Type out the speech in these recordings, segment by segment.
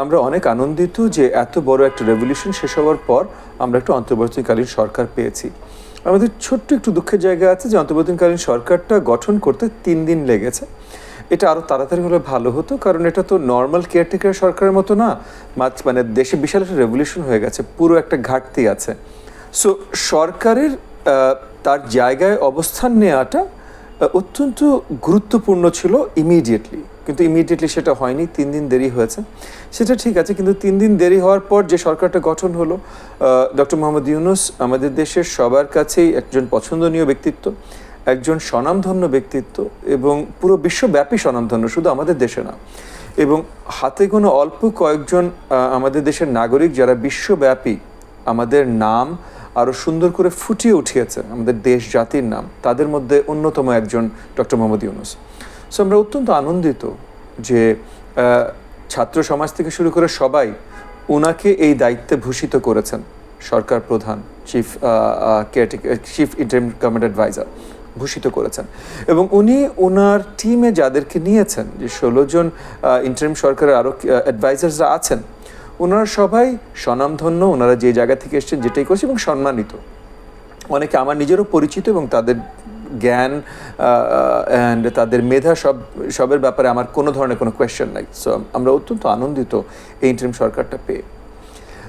আমরা অনেক আনন্দিত যে এত বড় একটা রেভলিউশন শেষ হওয়ার পর আমরা একটা অন্তর্বর্তীকালীন সরকার পেয়েছি। আমাদের ছোট্ট একটু দুঃখের জায়গা আছে যে অন্তর্বর্তীকালীন সরকারটা গঠন করতে তিন দিন লেগেছে। এটা আরও তাড়াতাড়ি হলে ভালো হতো, কারণ এটা তো নর্মাল কেয়ারটেকার সরকারের মতো না। মাত্র মানে দেশে বিশাল একটা রেভলিউশন হয়ে গেছে, পুরো একটা ঘাটতি আছে। সো সরকারের তার জায়গায় অবস্থান নেওয়াটা অত্যন্ত গুরুত্বপূর্ণ ছিল ইমিডিয়েটলি কিন্তু ইমিডিয়েটলি সেটা হয়নি, তিন দিন দেরি হয়েছে। সেটা ঠিক আছে, কিন্তু তিন দিন দেরি হওয়ার পর যে সরকারটা গঠন হলো ডক্টর মোহাম্মদ ইউনুস আমাদের দেশের সবার কাছেই একজন পছন্দনীয় ব্যক্তিত্ব, একজন স্বনামধন্য ব্যক্তিত্ব এবং পুরো বিশ্বব্যাপী স্বনামধন্য, শুধু আমাদের দেশে না। এবং হাতে কোনো অল্প কয়েকজন আমাদের দেশের নাগরিক যারা বিশ্বব্যাপী, আমাদের নাম আরও সুন্দর করে ফুটিয়ে উঠিয়েছে আমাদের দেশ জাতির নাম। তাদের মধ্যে অন্যতম একজন ডক্টর মোহাম্মদ ইউনুস। সো আমরা অত্যন্ত আনন্দিত যে ছাত্র সমাজ থেকে শুরু করে সবাই ওনাকে এই দায়িত্বে ভূষিত করেছেন। সরকার প্রধান chief caretaker chief interim government adviser ভূষিত করেছেন। এবং উনি ওনার টিমে যাদেরকে নিয়েছেন, যে ষোলো জন ইন্টারিম সরকারের আরও অ্যাডভাইজার্সরা আছেন ওনারা সবাই স্বনামধন্য, ওনারা যে জায়গা থেকে এসেছেন যেটাই করছে এবং সম্মানিত। অনেকে আমার নিজেরও পরিচিত এবং তাদের জ্ঞান অ্যান্ড তাদের মেধা সব, সবের ব্যাপারে আমার কোনো ধরনের কোনো কোয়েশ্চেন নাই। সো আমরা অত্যন্ত আনন্দিত এই ইন্টারিম সরকারটা পেয়ে।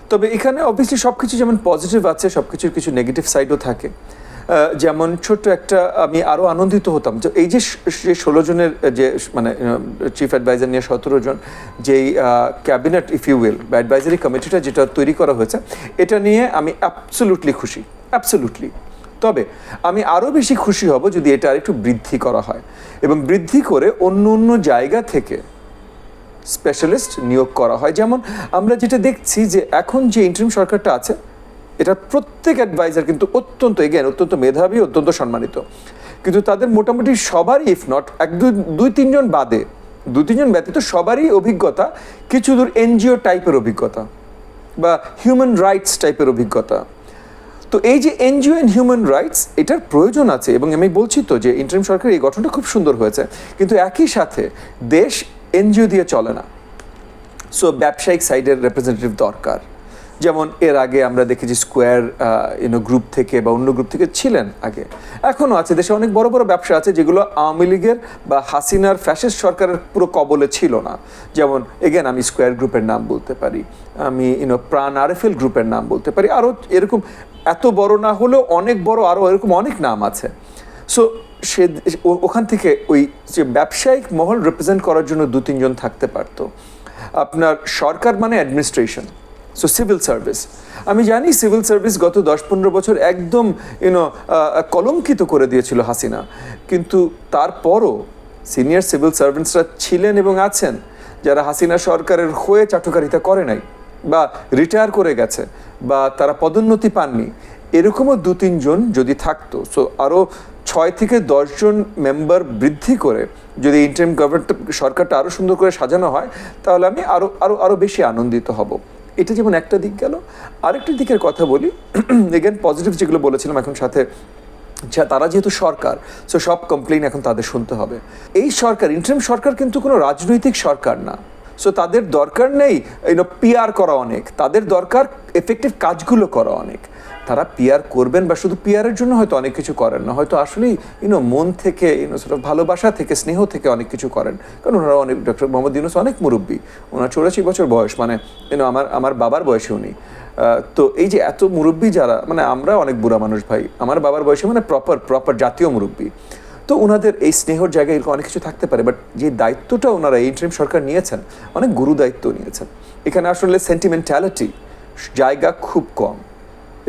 তবে এখানে অবভিয়াসলি সব কিছু যেমন পজিটিভ আছে সব কিছুর কিছু নেগেটিভ সাইডও থাকে। যেমন ছোট্ট একটা, আমি আরও আনন্দিত হতাম যে এই যে ষোলো জনের যে মানে চিফ অ্যাডভাইজার নিয়ে সতেরো জন, যেই ক্যাবিনেট ইফ ইউ উইল বা অ্যাডভাইজারি কমিটিটা যেটা তৈরি করা হয়েছে, এটা নিয়ে আমি অ্যাবসোলুটলি খুশি অ্যাবসোলুটলি তবে আমি আরও বেশি খুশি হব যদি এটা আরেকটু বৃদ্ধি করা হয় এবং বৃদ্ধি করে অন্য অন্য জায়গা থেকে স্পেশালিস্ট নিয়োগ করা হয়। যেমন আমরা যেটা দেখছি যে এখন যে ইন্টারিম সরকারটা আছে এটা প্রত্যেক অ্যাডভাইজার কিন্তু অত্যন্ত এগেন অত্যন্ত মেধাবী, অত্যন্ত সম্মানিত। কিন্তু তাদের মোটামুটি সবারই ইফ নট এক, দুই দুই, তিনজন বাদে দু তিনজন ব্যতীত সবারই অভিজ্ঞতা কিছু দূর এনজিও টাইপের অভিজ্ঞতা বা হিউম্যান রাইটস টাইপের অভিজ্ঞতা। তো এই যে এনজিও অ্যান্ড হিউম্যান রাইটস এটার প্রয়োজন আছে এবং আমি বলছি তো যে ইন্টারিম সরকার এই গঠনটা খুব সুন্দর হয়েছে, কিন্তু একই সাথে দেশ এনজিও দিয়ে চলে না। সো ব্যবসায়িক সাইডের রিপ্রেজেন্টেটিভ দরকার। যেমন এর আগে আমরা দেখেছি স্কোয়ার ইউনো গ্রুপ থেকে বা অন্য গ্রুপ থেকে ছিলেন আগে। এখনও আছে, দেশে অনেক বড় বড় ব্যবসা আছে যেগুলো আওয়ামী লীগের বা হাসিনার ফ্যাসিস্ট সরকারের পুরো কবলে ছিল না। যেমন এগেন আমি স্কোয়ার গ্রুপের নাম বলতে পারি। আমি ইউনো প্রাণ আর আরএফএল গ্রুপের নাম বলতে পারি। আরও এরকম, এত বড় না হলেও অনেক বড় আরও এরকম অনেক নাম আছে। সো সে ওখান থেকে ওই যে ব্যবসায়িক মহল রিপ্রেজেন্ট করার জন্য দু তিনজন থাকতে পারতো। আপনার সরকার মানে অ্যাডমিনিস্ট্রেশন সো সিভিল সার্ভিস আমি জানি সিভিল সার্ভিস গত দশ পনেরো বছর একদম ইউনো কলঙ্কিত করে দিয়েছিল হাসিনা। কিন্তু তারপরও সিনিয়র সিভিল সার্ভেন্টসরা ছিলেন এবং আছেন, যারা হাসিনা সরকারের হয়ে চাটুকারিতা করে নাই, বা রিটায়ার করে গেছে, বা তারা পদোন্নতি পাননি। এরকমও দু তিনজন যদি থাকতো সো আরও ছয় থেকে দশজন মেম্বার বৃদ্ধি করে যদি ইন্টারিম গভর্নমেন্ট সরকারটা আরও সুন্দর করে সাজানো হয়, তাহলে আমি আরও আরও আরও বেশি আনন্দিত হব। এটা যেমন একটা দিক গেল, আরেকটা দিকের কথা বলি এগেন পজিটিভ যেগুলো বলেছিলাম এখন সাথে তারা যেহেতু সরকার সো সব কমপ্লেন এখন তাদের শুনতে হবে। এই সরকার ইন্টারিম সরকার কিন্তু কোনো রাজনৈতিক সরকার না। সো তাদের দরকার নেই পিআর করা অনেক, তাদের দরকার এফেক্টিভ কাজগুলো করা অনেক। তারা পিয়ার করবেন বা শুধু পিয়ারের জন্য হয়তো অনেক কিছু করেন না, হয়তো আসলেই ইউনো মন থেকে ইউনো সেটা ভালোবাসা থেকে, স্নেহ থেকে অনেক কিছু করেন। কারণ ওনারা অনেক ডক্টর মোহাম্মদ ইউনুস অনেক মুরব্বী। ওনার চৌরাশি বছর বয়স মানে ইউনো আমার আমার বাবার বয়সে উনি। তো এই যে এত মুরব্বী যারা মানে আমরা অনেক বুড়া মানুষ ভাই। আমার বাবার বয়সে মানে প্রপার প্রপার জাতীয় মুরব্বী। তো ওনাদের এই স্নেহর জায়গায় এরকম অনেক কিছু থাকতে পারে বাট যে দায়িত্বটা ওনারা, এই ইন্টারিম সরকার নিয়েছেন, অনেক গুরু দায়িত্ব নিয়েছেন। এখানে আসলে সেন্টিমেন্টালিটি জায়গা খুব কম।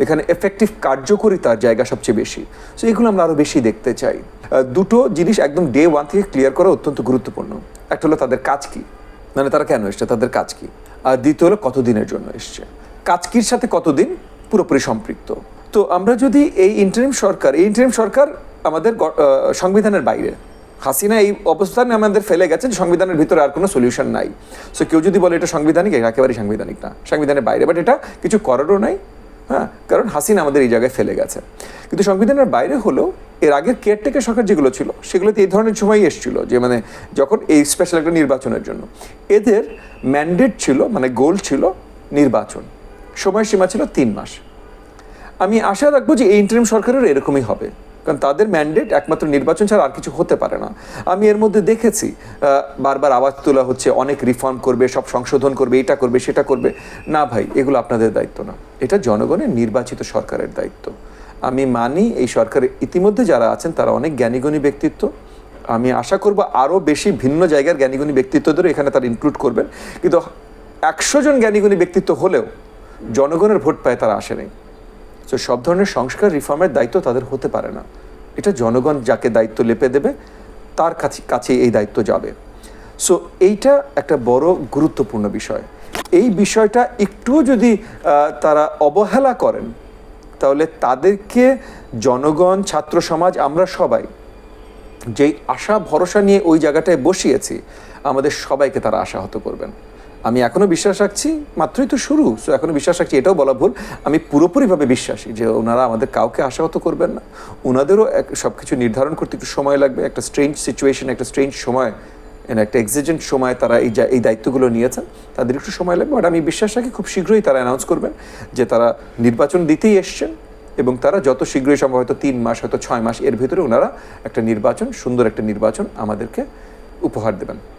এখানে এফেক্টিভ কার্যকরিতার জায়গা সবচেয়ে বেশি। সো এগুলো আমরা আরও বেশি দেখতে চাই। দুটো জিনিস একদম ডে ওয়ান থেকে ক্লিয়ার করা অত্যন্ত গুরুত্বপূর্ণ। একটা হলো তাদের কাজ কি? মানে তারা কেন এসছে? তাদের কাজ কি? আর দ্বিতীয় হলো কতদিনের জন্য এসছে? কাজ কির সাথে কতদিন? পুরোপুরি সম্পৃক্ত। তো আমরা যদি এই ইন্টারিম সরকার, এই ইন্টারিম সরকার আমাদের সংবিধানের বাইরে। হাসিনা এই অবস্থানে আমাদের ফেলে গেছে যে সংবিধানের ভিতরে আর কোনো সলিউশন নাই। সো কেউ যদি বলে এটা সাংবিধানিক একেবারেই সাংবিধানিক না। সংবিধানের বাইরে বাট এটা কিছু করারও নাই হ্যাঁ কারণ হাসিনা আমাদের এই জায়গায় ফেলে গেছে। কিন্তু সংবিধানের বাইরে হলেও এর আগের কেয়ারটেকার সরকার যেগুলো ছিল, সেগুলোতে এই ধরনের সময় এসেছিল যে মানে যখন এই স্পেশাল একটা নির্বাচনের জন্য। এদের ম্যান্ডেট ছিল মানে গোল ছিল নির্বাচন। সময়সীমা ছিল তিন মাস। আমি আশা রাখব যে এই ইন্টারিম সরকারের এরকমই হবে। কারণ তাদের ম্যান্ডেট একমাত্র নির্বাচন ছাড়া আর কিছু হতে পারে না। আমি এর মধ্যে দেখেছি বারবার আওয়াজ তোলা হচ্ছে, অনেক রিফর্ম করবে, সব সংশোধন করবে, এটা করবে, সেটা করবে। না ভাই, এগুলো আপনাদের দায়িত্ব না। এটা জনগণের নির্বাচিত সরকারের দায়িত্ব। আমি মানি এই সরকারের ইতিমধ্যে যারা আছেন, তারা অনেক জ্ঞানীগুণী ব্যক্তিত্ব। আমি আশা করব আরও বেশি ভিন্ন জায়গার জ্ঞানীগুণী ব্যক্তিত্বদের এখানে তারা ইনক্লুড করবেন। কিন্তু একশো জন জ্ঞানীগুণী ব্যক্তিত্ব হলেও জনগণের ভোট পায় তারা আসেনি। তো সব ধরনের সংস্কার রিফর্মের দায়িত্ব তাদের হতে পারে না। এটা জনগণ যাকে দায়িত্ব লেপে দেবে, তার কাছে কাছে এই দায়িত্ব যাবে। সো এইটা একটা বড় গুরুত্বপূর্ণ বিষয়। এই বিষয়টা একটুও যদি তারা অবহেলা করেন, তাহলে তাদেরকে জনগণ, ছাত্র সমাজ, আমরা সবাই যেই আশা, ভরসা নিয়ে ওই জায়গাটায় বসিয়েছি, আমাদের সবাইকে তারা আশাহত করবেন। আমি এখনও বিশ্বাস রাখছি, মাত্রই তো শুরু। সো এখনও বিশ্বাস রাখছি, এটাও বলা ভুল। আমি পুরোপুরিভাবে বিশ্বাসী যে ওনারা আমাদের কাউকে আশাহত করবেন না। ওনাদেরও এক সব কিছু নির্ধারণ করতে একটু সময় লাগবে। একটা স্ট্রেঞ্জ সিচুয়েশন একটা স্ট্রেঞ্জ সময় একটা এক্সিজেন্ট সময় তারা এই যা- এই দায়িত্বগুলো নিয়েছেন, তাদের একটু সময় লাগবে। বাট আমি বিশ্বাস রাখি, খুব শীঘ্রই তারা অ্যানাউন্স করবেন যে তারা নির্বাচন দিতেই এসছেন, এবং তারা যত শীঘ্রই সম্ভব, হয়তো তিন মাস, হয়তো ছয় মাস এর ভিতরে ওনারা একটা নির্বাচন, সুন্দর একটা নির্বাচন আমাদেরকে উপহার দেবেন।